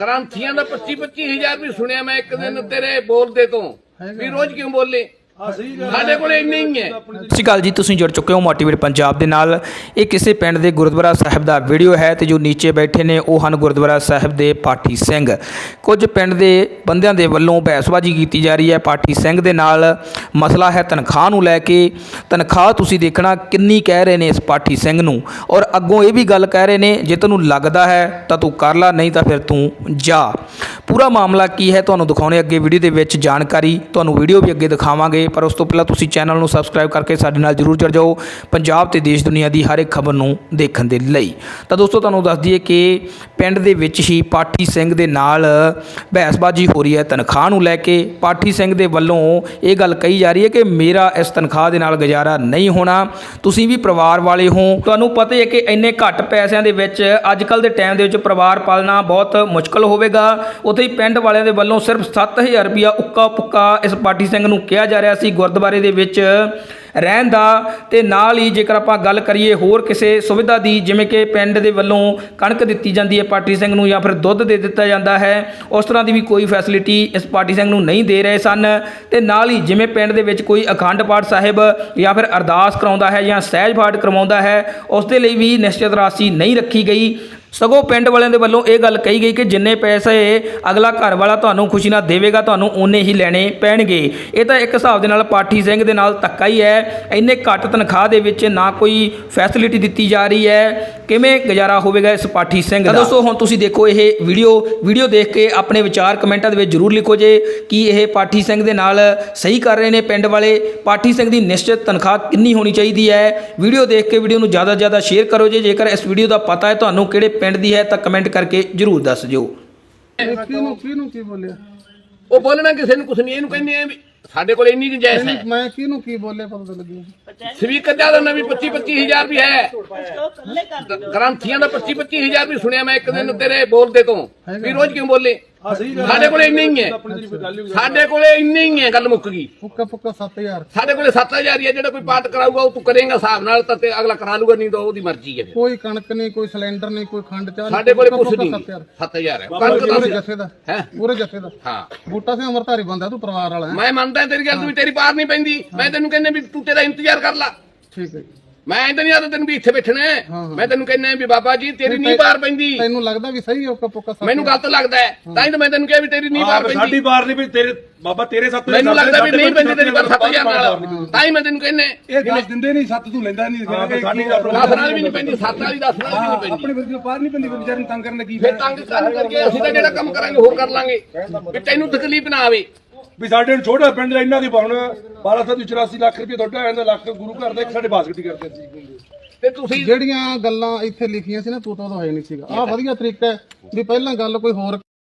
ਗ੍ਰੰਥੀਆਂ ਦਾ 25 25000 ਵੀ ਸੁਣਿਆ ਮੈਂ ਇੱਕ ਦਿਨ ਤੇਰੇ ਬੋਲਦੇ ਤੋਂ। ਵੀ ਰੋਜ਼ ਕਿਉਂ ਬੋਲੇ? ਸਾਡੇ ਕੋਲ ਇੰਨੇ ਹੀ ਹੈ। ਸਤਿ ਸ਼੍ਰੀ ਅਕਾਲ ਜੀ, ਤੁਸੀਂ ਜੁੜ ਚੁੱਕੇ ਹੋ ਮੋਟੀਵੇਟ ਪੰਜਾਬ ਦੇ ਨਾਲ। ਇਹ ਕਿਸੇ ਪਿੰਡ ਦੇ ਗੁਰਦੁਆਰਾ ਸਾਹਿਬ ਦਾ ਵੀਡੀਓ ਹੈ ਤੇ ਜੋ ਨੀਚੇ ਬੈਠੇ ਨੇ, ਉਹ ਹਨ ਗੁਰਦੁਆਰਾ ਸਾਹਿਬ ਦੇ ਪਾਠੀ ਸਿੰਘ। ਕੁਝ ਪਿੰਡ ਦੇ ਬੰਦਿਆਂ ਦੇ ਵੱਲੋਂ ਬਹਿਸਬਾਜ਼ੀ ਕੀਤੀ ਜਾ ਰਹੀ ਹੈ। ਪਾਠੀ ਸਿੰਘ ਦੇ ਨਾਲ ਮਸਲਾ ਹੈ ਤਨਖਾਹ ਨੂੰ ਲੈ ਕੇ। ਤਨਖਾਹ ਤੁਸੀਂ ਦੇਖਣਾ ਕਿੰਨੀ ਕਹਿ ਰਹੇ ਨੇ ਇਸ ਪਾਠੀ ਸਿੰਘ ਨੂੰ। ਔਰ ਅੱਗੋਂ ਇਹ ਵੀ ਗੱਲ ਕਹਿ ਰਹੇ ਨੇ, ਜੇ ਤੈਨੂੰ ਲੱਗਦਾ ਹੈ ਤਾਂ ਤੂੰ ਕਰ ਲੈ, ਨਹੀਂ ਤਾਂ ਫਿਰ ਤੂੰ ਜਾ। ਪੂਰਾ ਮਾਮਲਾ ਕੀ ਹੈ, ਤੁਹਾਨੂੰ ਦਿਖਾਉਣੇ ਅੱਗੇ ਵੀਡੀਓ ਦੇ ਵਿੱਚ ਜਾਣਕਾਰੀ। ਤੁਹਾਨੂੰ ਵੀਡੀਓ ਵੀ ਅੱਗੇ ਦਿਖਾਵਾਂਗੇ। ਪਰ ਉਸ ਤੋਂ ਪਹਿਲਾਂ ਤੁਸੀਂ ਚੈਨਲ ਨੂੰ ਸਬਸਕ੍ਰਾਈਬ ਕਰਕੇ ਸਾਡੇ ਨਾਲ ਜਰੂਰ ਜੁੜ ਜਾਓ ਪੰਜਾਬ ਤੇ ਦੇਸ਼ ਦੁਨੀਆ ਦੀ ਹਰ ਇੱਕ ਖਬਰ ਨੂੰ ਦੇਖਣ ਦੇ ਲਈ। ਤਾਂ ਦੋਸਤੋ, ਤੁਹਾਨੂੰ ਦੱਸ ਦਈਏ ਕਿ ਪਿੰਡ ਦੇ ਵਿੱਚ ਹੀ ਪਾਠੀ ਸਿੰਘ ਦੇ ਨਾਲ ਬਹਿਸਬਾਜ਼ੀ ਹੋ ਰਹੀ ਹੈ, ਤਨਖਾਹ ਨੂੰ ਲੈ ਕੇ ਪਾਠੀ ਸਿੰਘ ਦੇ ਵੱਲੋਂ ਇਹ ਗੱਲ ਕਹੀ ਜਾ ਰਹੀ ਹੈ ਕਿ ਮੇਰਾ ਇਸ ਤਨਖਾਹ ਦੇ ਨਾਲ ਗੁਜ਼ਾਰਾ ਨਹੀਂ ਹੋਣਾ, ਤੁਸੀਂ ਵੀ ਪਰਿਵਾਰ ਵਾਲੇ ਹੋ। ਤੁਹਾਨੂੰ ਪਤਾ ਹੀ ਹੈ ਕਿ ਇੰਨੇ ਘੱਟ ਪੈਸਿਆਂ ਦੇ ਵਿੱਚ ਅੱਜ ਕੱਲ ਦੇ ਟਾਈਮ ਦੇ ਵਿੱਚ ਪਰਿਵਾਰ ਪਾਲਣਾ ਬਹੁਤ ਮੁਸ਼ਕਲ ਹੋਵੇਗਾ। ਉੱਥੇ ਹੀ ਪਿੰਡ ਵਾਲਿਆਂ ਦੇ ਵੱਲੋਂ ਸਿਰਫ 7000 ਰੁਪਇਆ ਉੱਕਾ ਪੁੱਕਾ ਇਸ ਪਾਠੀ ਸਿੰਘ ਨੂੰ ਕਿਹਾ ਜਾ ਰਿਹਾ ਸੀ ਗੁਰਦੁਆਰੇ ਦੇ ਵਿੱਚ ਰਹਿਣ ਦਾ ਤੇ ਨਾਲ ਹੀ ਜੇਕਰ ਆਪਾਂ ਗੱਲ ਕਰੀਏ ਹੋਰ ਕਿਸੇ ਸੁਵਿਧਾ ਦੀ, ਜਿਵੇਂ ਕਿ ਪਿੰਡ ਦੇ ਵੱਲੋਂ ਕਣਕ ਦਿੱਤੀ ਜਾਂਦੀ ਹੈ ਪਾਠੀ ਸਿੰਘ ਨੂੰ ਜਾਂ ਫਿਰ ਦੁੱਧ ਦੇ ਦਿੱਤਾ ਜਾਂਦਾ ਹੈ, ਉਸ ਤਰ੍ਹਾਂ ਦੀ ਵੀ ਕੋਈ ਫੈਸਿਲਿਟੀ ਇਸ ਪਾਠੀ ਸਿੰਘ ਨੂੰ ਨਹੀਂ ਦੇ ਰਹੇ ਸਨ। ਤੇ ਨਾਲ ਹੀ ਜਿਵੇਂ ਪਿੰਡ ਦੇ ਵਿੱਚ ਕੋਈ ਅਖੰਡ ਪਾਠ ਸਾਹਿਬ ਜਾਂ ਫਿਰ ਅਰਦਾਸ ਕਰਾਉਂਦਾ ਹੈ ਜਾਂ ਸਹਿਜ ਪਾਠ ਕਰਵਾਉਂਦਾ ਹੈ, ਉਸ ਦੇ ਲਈ ਵੀ ਨਿਸ਼ਚਿਤ ਰਾਸ਼ੀ ਨਹੀਂ ਰੱਖੀ ਗਈ। ਸਗੋਂ ਪਿੰਡ ਵਾਲਿਆਂ ਦੇ ਵੱਲੋਂ ਇਹ ਗੱਲ ਕਹੀ ਗਈ ਕਿ ਜਿੰਨੇ ਪੈਸੇ ਅਗਲਾ ਘਰ ਵਾਲਾ ਤੁਹਾਨੂੰ ਖੁਸ਼ੀ ਨਾਲ ਦੇਵੇਗਾ, ਤੁਹਾਨੂੰ ਓਨੇ ਹੀ ਲੈਣੇ ਪੈਣਗੇ। ਇਹ ਤਾਂ ਇੱਕ ਹਿਸਾਬ ਦੇ ਨਾਲ ਪਾਠੀ ਸਿੰਘ ਦੇ ਨਾਲ ਧੱਕਾ ਹੀ ਹੈ। ਇੰਨੇ ਘੱਟ ਤਨਖਾਹ ਦੇ ਵਿੱਚ ਨਾ ਕੋਈ ਫੈਸਿਲਿਟੀ ਦਿੱਤੀ ਜਾ ਰਹੀ ਹੈ। ਕਿਵੇਂ ਗੁਜ਼ਾਰਾ ਹੋਵੇਗਾ ਇਸ ਪਾਠੀ ਸਿੰਘ ਦਾ? ਦੋਸਤੋ ਹੁਣ ਤੁਸੀਂ ਦੇਖੋ ਇਹ ਵੀਡੀਓ ਵੀਡੀਓ ਦੇਖ ਕੇ ਆਪਣੇ ਵਿਚਾਰ ਕਮੈਂਟਾਂ ਦੇ ਵਿੱਚ ਜਰੂਰ ਲਿਖੋ ਜੇ ਕੀ ਇਹ ਪਾਠੀ ਸਿੰਘ ਦੇ ਨਾਲ ਸਹੀ ਕਰ ਰਹੇ ਨੇ ਪਿੰਡ ਵਾਲੇ। ਪਾਠੀ ਸਿੰਘ ਦੀ ਨਿਸ਼ਚਿਤ ਤਨਖਾਹ ਕਿੰਨੀ ਹੋਣੀ ਚਾਹੀਦੀ ਹੈ? ਵੀਡੀਓ ਦੇਖ ਕੇ ਵੀਡੀਓ ਨੂੰ ਜ਼ਿਆਦਾ ਜ਼ਿਆਦਾ ਸ਼ੇਅਰ ਕਰੋ ਜੇ। ਜੇਕਰ ਇਸ ਵੀਡੀਓ ਦਾ ਪਤਾ ਹੈ ਤੁਹਾਨੂੰ ਕਿਹੜੇ ਪਿੰਡ ਦੀ ਹੈ ਤਾਂ ਕਮੈਂਟ ਕਰਕੇ ਜਰੂਰ ਦੱਸ ਦਿਓ। ਕਿਹਨੂੰ ਕਿਹਨੂੰ ਕੀ ਬੋਲਿਆ? ਉਹ ਬੋਲਣਾ ਕਿਸੇ ਨੂੰ ਕੁਛ ਨਹੀਂ ਇਹਨੂੰ ਕਹਿੰਦੇ ਆ ਵੀ ਸਾਡੇ ਕੋਲ ਇੰਨੀ ਗੁੰਜਾਇਸ਼ ਹੈ। ਮੈਂ ਕਿਹਨੂੰ ਕੀ ਬੋਲਿਆ ਪਤਾ ਲੱਗਿਆ ਸਪੀਕਰ ਦਾ ਨਵੀਂ 25 25000 ਵੀ ਹੈ। ਗ੍ਰੰਥੀਆਂ ਦਾ 25 25000 ਵੀ ਸੁਣਿਆ ਮੈਂ ਇੱਕ ਦਿਨ ਤੇਰੇ ਬੋਲਦੇ ਤੋਂ। ਵੀ ਰੋਜ਼ ਕਿਉਂ ਬੋਲੇ? ਸਾਡੇ ਕੋਲ ਇੰਨੇ ਹੀ ਹੈ। ਸਾਡੇ ਕੋਲ ਇੰਨੇ ਹੀ ਹੈ ਗੱਲ ਮੁੱਕ ਗਈ। ਫੁੱਕਾ ਫੁੱਕਾ 7000 ਸਾਡੇ ਕੋਲੇ 7000 ਹੀ ਹੈ ਜਿਹੜਾ ਕੋਈ ਪਾਠ ਕਰਾਊਗਾ ਉਹ ਤੂੰ ਕਰੇਂਗਾ ਹਿਸਾਬ ਨਾਲ ਤਾਂ ਤੇ ਅਗਲਾ ਕਰਾ ਲੂਗਾ ਨਹੀਂ ਤਾਂ ਉਹਦੀ ਮਰਜ਼ੀ ਹੈ ਫਿਰ। ਕੋਈ ਕਣਕ ਨਹੀਂ ਕੋਈ ਸਿਲੰਡਰ ਨਹੀਂ ਕੋਈ ਖੰਡ ਚਾਹ ਸਾਡੇ ਕੋਲੇ ਕੁਛ ਨਹੀਂ। 7000 7000 ਹੈ। ਕਣਕ ਪੂਰੇ ਦਾ ਜੱਥੇ ਦਾ। ਹੈ। ਪੂਰੇ ਜੱਥੇ ਦਾ। ਹਾਂ। ਬੂਟਾ ਸਿੰਘ ਅਮਰਧਾਰੀ ਬੰਦਾ ਤੂੰ ਪਰਿਵਾਰ ਵਾਲਾ ਹੈ। ਮੈਂ ਮੰਨਦਾ ਤੇਰੀ ਗੱਲ ਤੂੰ ਤੇਰੀ ਪਾਰ ਨਹੀਂ ਪੈਂਦੀ। ਮੈਂ ਤੈਨੂੰ ਕਹਿੰਦਾ ਵੀ ਤੂੰ ਤੇਰਾ ਇੰਤਜ਼ਾਰ ਕਰ ਲੈ। ਠੀਕ ਹੈ। ਮੈਂ ਇੰਦਾ ਨਹੀਂ ਆਦਾ ਤੈਨੂੰ ਵੀ ਇੱਥੇ ਬੈਠਣਾ ਹੈ। ਮੈਂ ਤੈਨੂੰ ਕਹਿੰਦਾ ਵੀ ਬਾਬਾ ਜੀ ਤੇਰੀ ਨਹੀਂ ਪਾਰ ਪੈਂਦੀ। ਤੈਨੂੰ ਲੱਗਦਾ ਵੀ ਸਹੀ ਹੈ ਉੱਕਾ ਪੁੱਕਾ 7000 ਮੈਨੂੰ ਗਲਤ ਲੱਗਦਾ ਹੈ। ਤਾਂ ਹੀ ਤਾਂ ਮੈਂ ਤੈਨੂੰ ਕਿਹਾ ਵੀ ਤੇਰੀ ਨਹੀਂ ਪਾਰ ਸਾਡੀ ਪੈਂਦੀ। ਬਾਰ ਨਹੀਂ ਵੀ ਤੇਰੇ ਬਾਬਾ ਤੇਰੇ ਸੱਤ ਮੈਨੂੰ ਲੱਗਦਾ ਵੀ ਨਹੀਂ ਪੈਂਦੀ ਤੇਰੀ ਪਾਰ 7000 ਨਾਲ। ਤਾਂ ਹੀ ਮੈਂ ਤੈਨੂੰ ਕਹਿੰਦਾ ਇਹ ਦੱਸ ਦਿੰਦੇ ਨਹੀਂ ਸੱਤ ਤੂੰ ਲੈਂਦਾ ਨਹੀਂ। ਸਾਡੀ ਦਸ ਨਾਲ ਵੀ ਨਹੀਂ ਪੈਂਦੀ ਸੱਤ ਵਾਲੀ ਦਸ ਨਾਲ ਵੀ ਨਹੀਂ ਪੈਂਦੀ। ਆਪਣੇ ਵਿਰੁੱਧ ਪਾਰ ਨਹੀਂ ਪੈਂਦੀ ਵਿਚਾਰ ਨੂੰ ਤੰਗ ਕਰਨ ਲੱਗੀ ਫਿਰ ਤੰਗ ਕਰ ਕਰਕੇ ਅਸੀਂ ਤਾਂ ਜਿਹੜਾ ਕੰਮ ਕਰਾਂਗੇ ਹੋਰ ਕਰ ਲਾਂਗੇ। ਵੀ ਤੈਨੂੰ ਤਕਲੀਫ ਨਾ ਆਵੇ। ਵੀ ਸਾਡੇ ਨੂੰ ਛੋਟਾ ਪਿੰਡ ਦਾ ਇਹਨਾਂ ਦੀ ਪਾਉਣਾ 1284 ਲੱਖ ਰੁਪਏ ਤੁਹਾਡਾ ਇਹਦਾ ਲੱਖ ਗੁਰੂ ਘਰ ਦਾ ਇੱਕ ਸਾਡੇ ਬਾਸਕਟੀ ਕਰਦੇ ਸੀ ਤੇ ਤੁਸੀਂ ਜਿਹੜੀਆਂ ਗੱਲਾਂ ਇੱਥੇ ਲਿਖੀਆਂ ਸੀ ਨਾ ਤੂੰ ਤਾਂ ਉਦੋਂ ਹੈ ਨਹੀਂ ਸੀਗਾ। ਆਹ ਵਧੀਆ ਤਰੀਕਾ ਹੈ ਵੀ ਪਹਿਲਾਂ ਗੱਲ ਕੋਈ ਹੋਰ